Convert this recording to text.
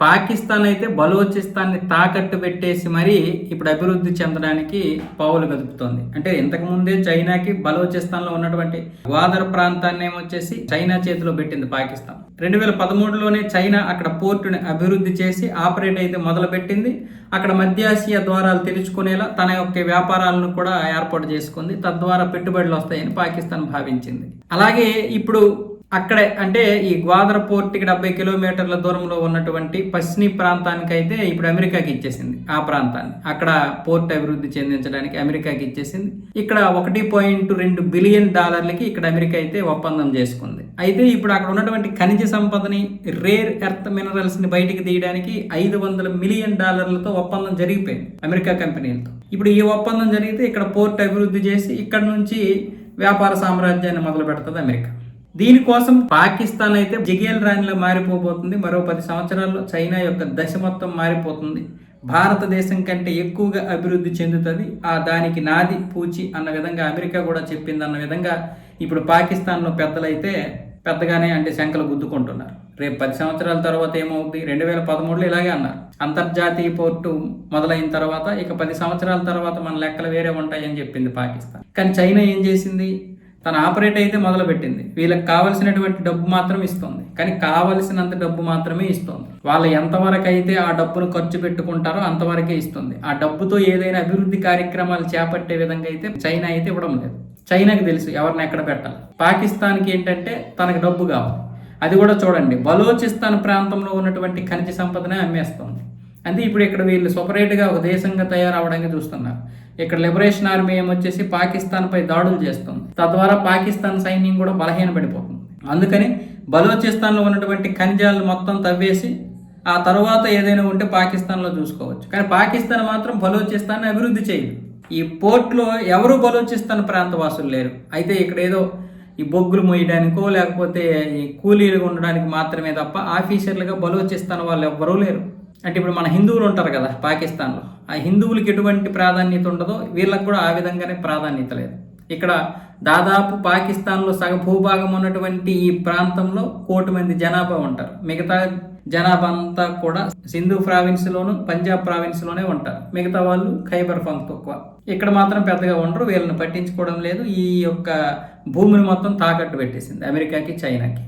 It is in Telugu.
పాకిస్తాన్ అయితే బలోచిస్తాన్ని తాకట్టు పెట్టేసి మరీ ఇప్పుడు అభివృద్ధి చెందడానికి పావులు కదుపుతోంది. అంటే ఇంతకుముందే చైనాకి బలోచిస్తాన్లో ఉన్నటువంటి గ్వాదర్ ప్రాంతాన్ని ఏమొచ్చేసి చైనా చేతిలో పెట్టింది పాకిస్తాన్. రెండు వేల పదమూడులోనే చైనా అక్కడ పోర్టుని అభివృద్ధి చేసి ఆపరేట్ అయితే మొదలు పెట్టింది అక్కడ మధ్యాసియా ద్వారాలు తెరుచుకునేలా తన యొక్క వ్యాపారాలను కూడా ఏర్పాటు చేసుకుంది. తద్వారా పెట్టుబడులు వస్తాయని పాకిస్తాన్ భావించింది. అలాగే ఇప్పుడు అక్కడే అంటే ఈ గ్వాదర్ పోర్ట్కి డెబ్బై కిలోమీటర్ల దూరంలో ఉన్నటువంటి పశ్చిమ ప్రాంతానికి అయితే ఇప్పుడు అమెరికాకి ఇచ్చేసింది ఆ ప్రాంతాన్ని. అక్కడ పోర్ట్ అభివృద్ధి చెందించడానికి అమెరికాకి ఇచ్చేసింది. ఇక్కడ ఒకటి పాయింట్ రెండు బిలియన్ డాలర్లకి ఇక్కడ అమెరికా అయితే ఒప్పందం చేసుకుంది. అయితే ఇప్పుడు అక్కడ ఉన్నటువంటి ఖనిజ సంపదని రేర్ ఎర్త్ మినరల్స్ని బయటికి తీయడానికి ఐదు వందల మిలియన్ డాలర్లతో ఒప్పందం జరిగిపోయింది అమెరికా కంపెనీలతో. ఇప్పుడు ఈ ఒప్పందం జరిగితే ఇక్కడ పోర్ట్ అభివృద్ధి చేసి ఇక్కడ నుంచి వ్యాపార సామ్రాజ్యాన్ని మొదలు పెడుతుంది అమెరికా. దీనికోసం పాకిస్తాన్ అయితే జిగేల్ రాణిలో మారిపోబోతుంది. మరో పది సంవత్సరాల్లో చైనా యొక్క దశ మొత్తం మారిపోతుంది. భారతదేశం కంటే ఎక్కువగా అభివృద్ధి చెందుతుంది. ఆ దానికి నాది పూచి అన్న విధంగా అమెరికా కూడా చెప్పింది అన్న విధంగా ఇప్పుడు పాకిస్తాన్లో పెద్దలైతే పెద్దగానే అంటే శంకలు గుద్దుకుంటున్నారు. రేపు పది సంవత్సరాల తర్వాత ఏమవుతుంది రెండు వేల పదమూడులో ఇలాగే అన్నారు. అంతర్జాతీయ పోర్టు మొదలైన తర్వాత ఇక పది సంవత్సరాల తర్వాత మన లెక్కలు వేరే ఉంటాయని చెప్పింది పాకిస్తాన్. కానీ చైనా ఏం చేసింది? తను ఆపరేట్ అయితే మొదలు పెట్టింది వీళ్ళకి కావలసినటువంటి డబ్బు మాత్రం ఇస్తుంది. కానీ కావలసినంత డబ్బు మాత్రమే ఇస్తుంది. వాళ్ళు ఎంతవరకు అయితే ఆ డబ్బును ఖర్చు పెట్టుకుంటారో అంతవరకే ఇస్తుంది. ఆ డబ్బుతో ఏదైనా అభివృద్ధి కార్యక్రమాలు చేపట్టే విధంగా అయితే చైనా అయితే ఇవ్వడం లేదు. చైనాకి తెలుసు ఎవరిని ఎక్కడ పెట్టాలి. పాకిస్తాన్కి ఏంటంటే తనకు డబ్బు కావాలి. అది కూడా చూడండి. బలోచిస్తాన్ ప్రాంతంలో ఉన్నటువంటి ఖనిజ సంపదనే అమ్మేస్తుంది. అంటే ఇప్పుడు ఇక్కడ వీళ్ళు సపరేట్గా ఒక దేశంగా తయారవడానికి చూస్తున్నారు. ఇక్కడ లిబరేషన్ ఆర్మీ ఏమొచ్చేసి పాకిస్తాన్ పై దాడులు చేస్తుంది. తద్వారా పాకిస్తాన్ సైన్యం కూడా బలహీనపడిపోతుంది. అందుకని బలోచిస్తాన్లో ఉన్నటువంటి ఖనిజాలను మొత్తం తవ్వేసి ఆ తర్వాత ఏదైనా ఉంటే పాకిస్తాన్లో చూసుకోవచ్చు. కానీ పాకిస్తాన్ మాత్రం బలోచిస్తాన్ని అభివృద్ధి చేయదు. ఈ పోర్ట్లో ఎవరు బలోచిస్తాన్ ప్రాంతవాసులు లేరు. అయితే ఇక్కడ ఏదో ఈ బొగ్గులు మోయడానికో లేకపోతే ఈ కూలీలుగా ఉండడానికి మాత్రమే తప్ప ఆఫీసర్లుగా బలోచిస్తాన్ వాళ్ళు ఎవ్వరూ లేరు. అంటే ఇప్పుడు మన హిందువులు ఉంటారు కదా పాకిస్తాన్లో. ఆ హిందువులకి ఎటువంటి ప్రాధాన్యత ఉండదో వీళ్ళకి కూడా ఆ విధంగానే ప్రాధాన్యత లేదు. ఇక్కడ దాదాపు పాకిస్తాన్లో సగ భూభాగం ఉన్నటువంటి ఈ ప్రాంతంలో కోటి మంది జనాభా ఉంటారు. మిగతా జనాభా అంతా కూడా సింధు ప్రావిన్స్లోను పంజాబ్ ప్రావిన్స్లోనే ఉంటారు. మిగతా వాళ్ళు ఖైబర్ తక్కువ. ఇక్కడ మాత్రం పెద్దగా ఉండరు వీళ్ళని పట్టించుకోవడం లేదు. ఈ యొక్క భూమిని మొత్తం తాకట్టు పెట్టేసింది అమెరికాకి చైనాకి.